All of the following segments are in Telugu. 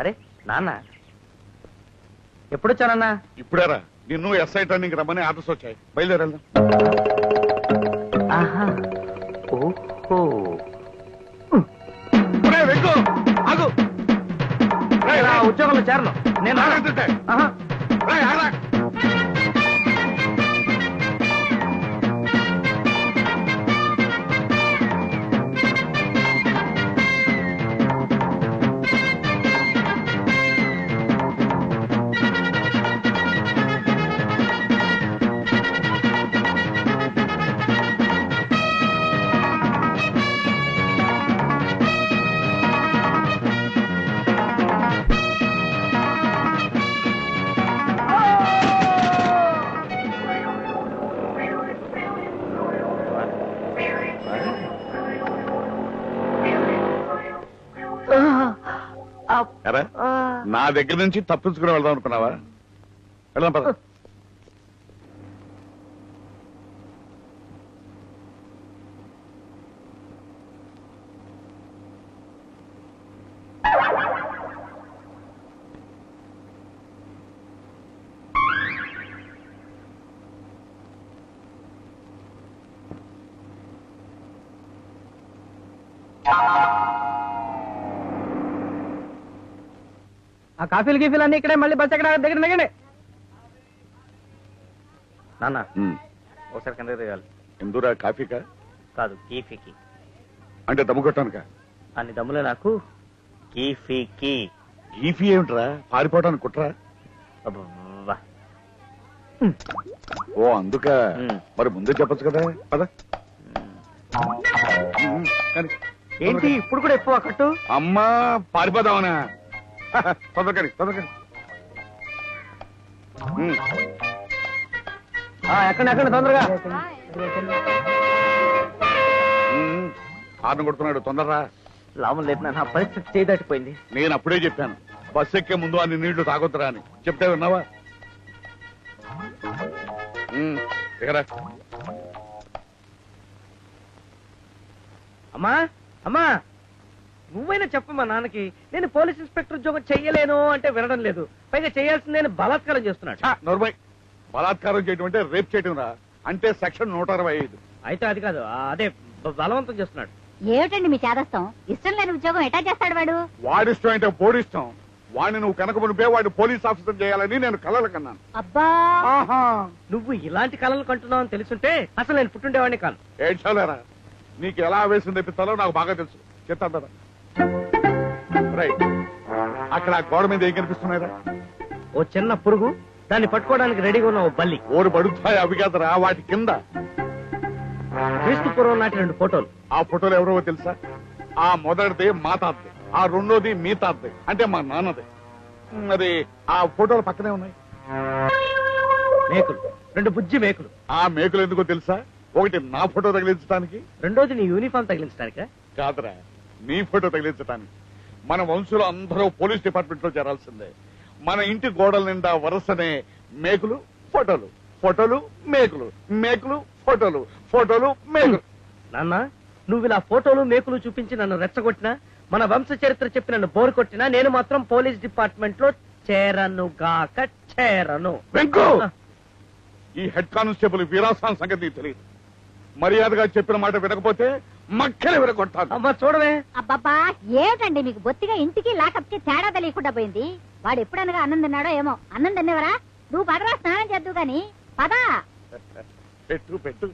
అరే నాన్న. ఎప్పుడొచ్చానన్నా? ఇప్పుడేరా. నిన్ను ఎస్ఐ టర్నింగ్ రమ్మని ఆర్డర్స్ వచ్చాయి. బయలుదేరెళ్దాం. ఆహా. ఓహో. ఉద్యోగంలో చేరను. నేను. ఆహా. ఎరా. నా దగ్గర నుంచి తప్పించుకుని వెళ్దాం అనుకున్నావా? వెళ్దాం పద. ఆ కాఫీలు గీఫీలు అన్ని ఇక్కడే మళ్ళీ బస్ ఎక్కడ? దగ్గర దిగండి. నాన్న. ఒకసారి కింద దిగాలి. ఎందురా కాఫీకా? కాదు కీఫీకి అంటే దమ్ము కొట్టానుక అన్ని దమ్ములే నాకు. కీఫీకి ఈఫీ ఏమిట్రా? పారిపోవడానికి కుట్రా? అబ్బబ్బా. ఓ అందుక. మరి ముందే చెప్పొచ్చు కదా. పద. ఏంటి ఇప్పుడు కూడా ఎక్కువ కట్టు? అమ్మా పారిపోదామనా? తొందరకని తొందరకని ఎక్కండి ఎక్కండి తొందరగా. హార్న్ కొడుతున్నాడు తొందరరా. లాభం లేదు నా పరిస్థితి చేయి దాటిపోయింది. నేను అప్పుడే చెప్పాను బస్ ఎక్కే ముందు అన్ని నీళ్ళు తాగొద్దురా అని. చెప్తే విన్నావా. అమ్మా అమ్మా. నువ్వైనా చెప్పమ్మా నాన్నకి నేను పోలీస్ ఇన్స్పెక్టర్ ఉద్యోగం చెయ్యలేను అంటే వినడం లేదు. పైగా చేయాల్సింది నేను బలాత్కారం చేస్తున్నాడు బలాత్కారం చేయడం అంటే రేప్ చేయడం రా. అంటే సెక్షన్ నూట అరవై ఐదు అయితే అది కాదు అదే బలవంతం చేస్తున్నాడు. ఏమిటండి మీ చేదస్తాం? ఇష్టం లేని ఉద్యోగం ఎటా చేస్తాడు వాడు? వాడిష్టం అంటే పోడిష్టం. వాడిని నువ్వు కనుక మునిపే వాడిని పోలీస్ ఆఫీసర్ చేయాలని నేను కలలు కన్నాను. అబ్బా! ఆహా! నువ్వు ఇలాంటి కళలు కంటున్నావు అని తెలుసుంటే అసలు నేను పుట్టుండేవాడిని కాను. ఏడ్చాలేరా నీకు ఎలా ఆవేశం తెప్పిస్తాలో నాకు బాగా తెలుసు. చెప్తాను కదా రైట్. అక్కడ ఆ గోడ మీద ఏం కనిపిస్తున్నాయిరా? ఓ చిన్న పురుగు దాన్ని పట్టుకోవడానికి రెడీగా ఉన్న ఓ బల్లి. ఓరు పడుతాయి అవి కాదురా వాటి కింద. క్రీస్తు పూర్వం నాటి రెండు ఫోటోలు. ఆ ఫోటోలు ఎవరో తెలుసా? ఆ మొదటిది మా తాతది ఆ రెండోది మీ తాతది అంటే మా నాన్నది. మరి ఆ ఫోటోలు పక్కనే ఉన్నాయి. మేకులు రెండు బుజ్జి మేకులు. ఆ మేకులు ఎందుకో తెలుసా? ఒకటి నా ఫోటో తగిలించడానికి రెండోది నీ యూనిఫామ్ తగిలించడానిక కాదురా నీ ఫోటో తగిలించడానికి మన వంశులు అందరూ పోలీస్ డిపార్ట్మెంట్లో చేరాల్సిందే. మన ఇంటి గోడల నిండా వరుసనే మేకులు ఫోటోలు. ఫోటోలు మేకులు. మేకులు ఫోటోలు. ఫోటోలు మేకులు. నాన్న నువ్వు ఇలా ఫోటోలు మేకులు చూపించి నన్ను రెచ్చగొట్టినా మన వంశ చరిత్ర చెప్పి నన్ను బోరు కొట్టినా నేను మాత్రం పోలీస్ డిపార్ట్మెంట్లో చేరను గాక చేరను. వెంకు! ఈ హెడ్ కానిస్టేబుల్ వీరాసాన్ సంగతి తెలియదు. మర్యాదగా చెప్పిన మాట వినకపోతే మక్కలే వినగొట్టాను అమ్మా చూడవే. అబ్బబ్బా ఏమిటండి మీకు బొత్తిగా ఇంటికి లాకప్కి తేడా తెలియకుండా పోయింది? వాడు ఎప్పుడనగా అన్నం తిన్నాడో ఏమో. అన్నం తిన్నవరా? నువ్వు పదరా స్నానం చేద్దు గాని. పదా. పెట్టు పెట్టు.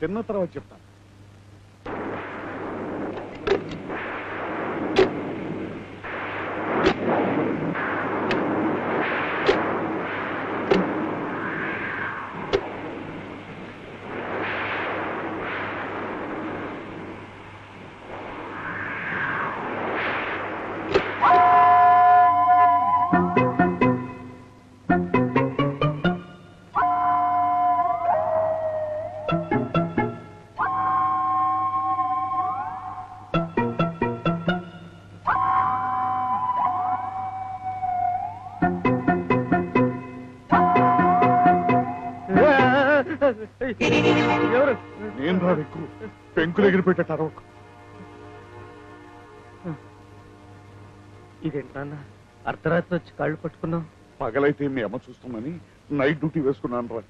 తిన్న తర్వాత చెప్తాను. పెంకులు ఎగిరిపెట్టారు ఇదేంటి నాన్న అర్ధరాత్రి వచ్చి కాళ్ళు పట్టుకున్నావు? పగలైతే మీ అమ్మ చూస్తుందని నైట్ డ్యూటీ వేసుకున్నాను రా.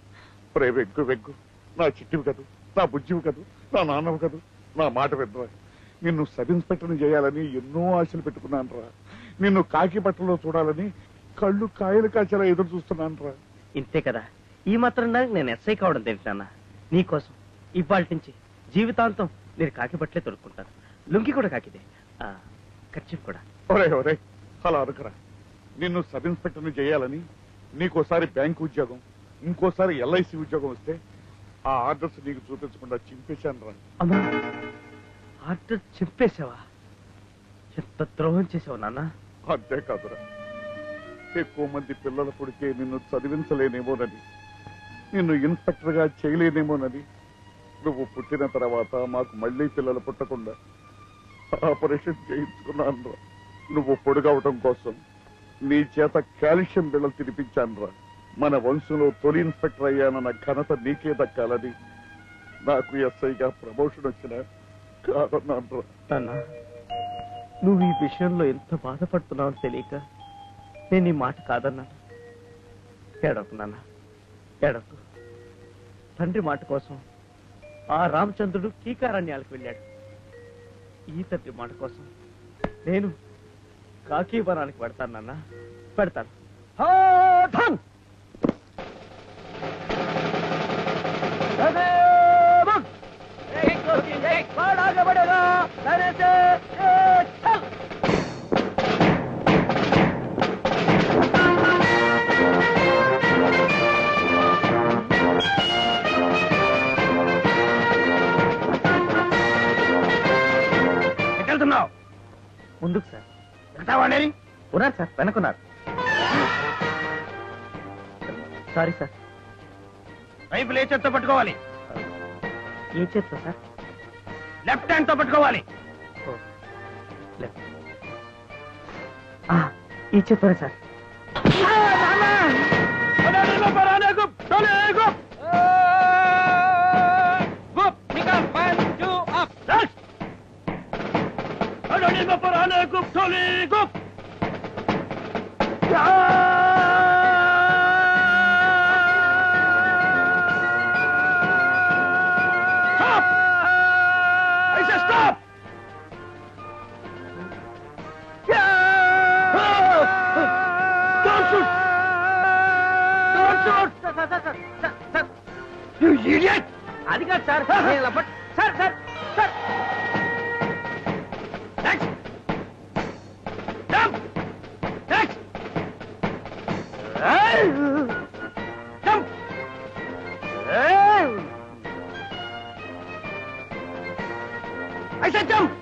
ప్రే వెగ్గు వెగ్గు. నా చిట్టివి కదూ నా బుజ్జివి కదూ నా నాన్నవి కదూ నా మాట విద్రా నిన్ను సబ్ ఇన్స్పెక్టర్ని చేయాలని ఎన్నో ఆశలు పెట్టుకున్నాను రా. నిన్ను కాకి బట్టలో చూడాలని కళ్ళు కాయలు కాచేలా ఎదురు చూస్తున్నాను రా. ఇంతే కదా. ఈ మాత్రం నేను ఎస్ఐ కావడం తెలుసు నీకోసం ఇవాళ నుంచి జీవితాంతం నేను కాకి బట్టలే తొడుక్కుంటాను. లుంగి కూడా కాకిదే. ఆ, కర్చీఫ్ కూడా. ఒరే ఒరే అలా అనుకురా నిన్ను సబ్ ఇన్స్పెక్టర్ని చేయాలని నీకోసారి బ్యాంక్ ఉద్యోగం ఇంకోసారి ఎల్ఐసి ఉద్యోగం వస్తే ఆ ఆర్డర్స్ నీకు చూపించకుండా చింపేశాను రా. అమ్మా ఆర్డర్ చెప్పేశావా ఎంత ద్రోహం చేసావు నాన్న. అంతేకాదురా ఎక్కువ మంది పిల్లల కొడుకే నిన్ను చదివించలేనేమోనని నిన్ను ఇన్స్పెక్టర్గా చేయలేనేమోనని నువ్వు పుట్టిన తర్వాత మాకు మళ్ళీ పిల్లలు పుట్టకుండా ఆపరేషన్ చేయించుకున్నాను రా నువ్వు పొడుగవటం కోసం నీ చేత కాల్షియం బిళ్ళలు తినిపించాను రా మన వంశంలో తొలి ఇన్స్పెక్టర్ అయ్యానన్న ఘనత నీకే దక్కాలని నాకు ఎస్ఐగా ప్రమోషన్ వచ్చిన కాదన్నాను రా నువ్వు ఈ విషయంలో ఎంత బాధపడుతున్నావు తెలియక నేను ఈ మాట కాదన్నా. ఎడకు నాన్న ఎడకు తండ్రి మాట కోసం ఆ రామచంద్రుడు కీకారణ్యాలకు వెళ్ళాడు. ఈ తండ్రి మాట కోసం నేను కాకీవనానికి పెడతాను నాన్న. పెడతాను. హో, ఎక్కడున్నావు ముందుకు సార్. వెళ్తావాడి ఉన్నారు సార్ వెనకున్నారు. Sorry sir. రైఫిల్ ఏ చేత్తో పట్టుకోవాలి? ఏ చేస్తా సార్? లెఫ్ట్ హ్యాండ్తో పట్టుకోవాలి ఈ చేత్తోనే sir. Gup, Tony, Gup! Yeah! You idiot! Adhikar, sir. sir, sir, sir. You idiot! Uh-huh. But, sir, sir. I said jump!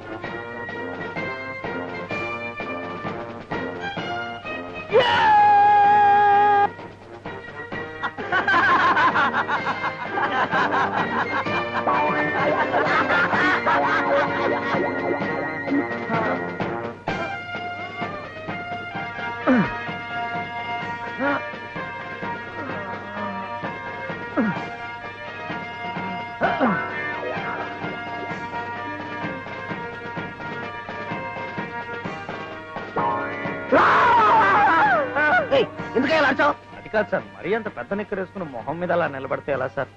అది కాదు సార్ మరీ అంత పెద్ద నిక్కరేసుకుని మొహం మీద అలా నిలబడితే ఎలా సార్?